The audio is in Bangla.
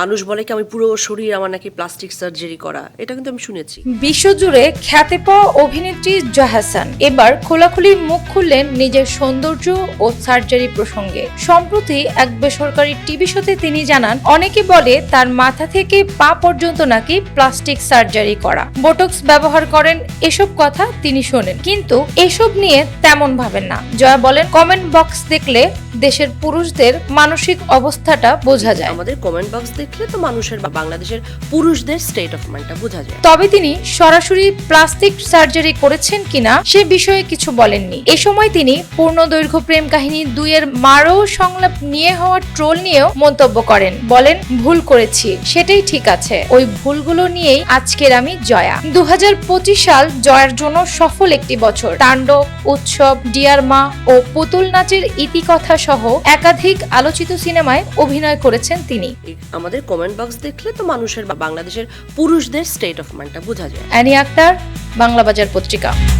মানুষ বলে কি আমি পুরো শরীর আমার নাকি প্লাস্টিক সার্জারি করা? এটা কিন্তু আমি শুনেছি। বিশ্বজুড়ে খ্যাতি পাওয়া অভিনেত্রী জাহাসান এবার খোলাখুলি মুখ খুললেন নিজের সৌন্দর্য ও সার্জারি প্রসঙ্গে। সম্প্রতি এক বেসরকারি টিভি শোতে তিনি জানান অনেকে বলে তার মাথা থেকে পা পর্যন্ত নাকি প্লাস্টিক সার্জারি করা। বোটক্স ব্যবহার করেন এসব কথা তিনি শোনেন। কিন্তু এসব নিয়ে তেমন ভাবেন না। জয়া বলেন কমেন্ট বক্স দেখলে দেশের পুরুষদের মানসিক অবস্থাটা বোঝা যায়। আমাদের কমেন্ট বক্স দেখলে তো মানুষের বা বাংলাদেশের পুরুষদের স্টেট অফ মাইন্ডটা বোঝা যায়। তবে তিনি সরাসরি প্লাস্টিক সার্জারি করেছেন কিনা সে বিষয়ে কিছু বলেননি। এ সময় তিনি পূর্ণ দৈর্ঘ্য প্রেম কাহিনী দুইয়ের মারো সংলাপ নিয়ে হওয়া ট্রোল নিয়েও মন্তব্য করেন। বলেন ভুল করেছি সেটাই ঠিক আছে। ওই ভুলগুলো নিয়েই আজকের আমি জয়া। দু হাজার পঁচিশ সাল জয়ার জন্য সফল একটি বছর। তাণ্ডব উৎসব ডিয়ার মা ও পুতুল নাচের ইতিকথা সহ একাধিক আলোচিত সিনেমায় অভিনয় করেছেন তিনি। আমাদের কমেন্ট বক্স দেখলে তো মানুষের বা বাংলাদেশের পুরুষদের স্টেট অফ মাইন্ডটা বোঝা যায়। অ্যানি আক্তার বাংলা বাজার পত্রিকা।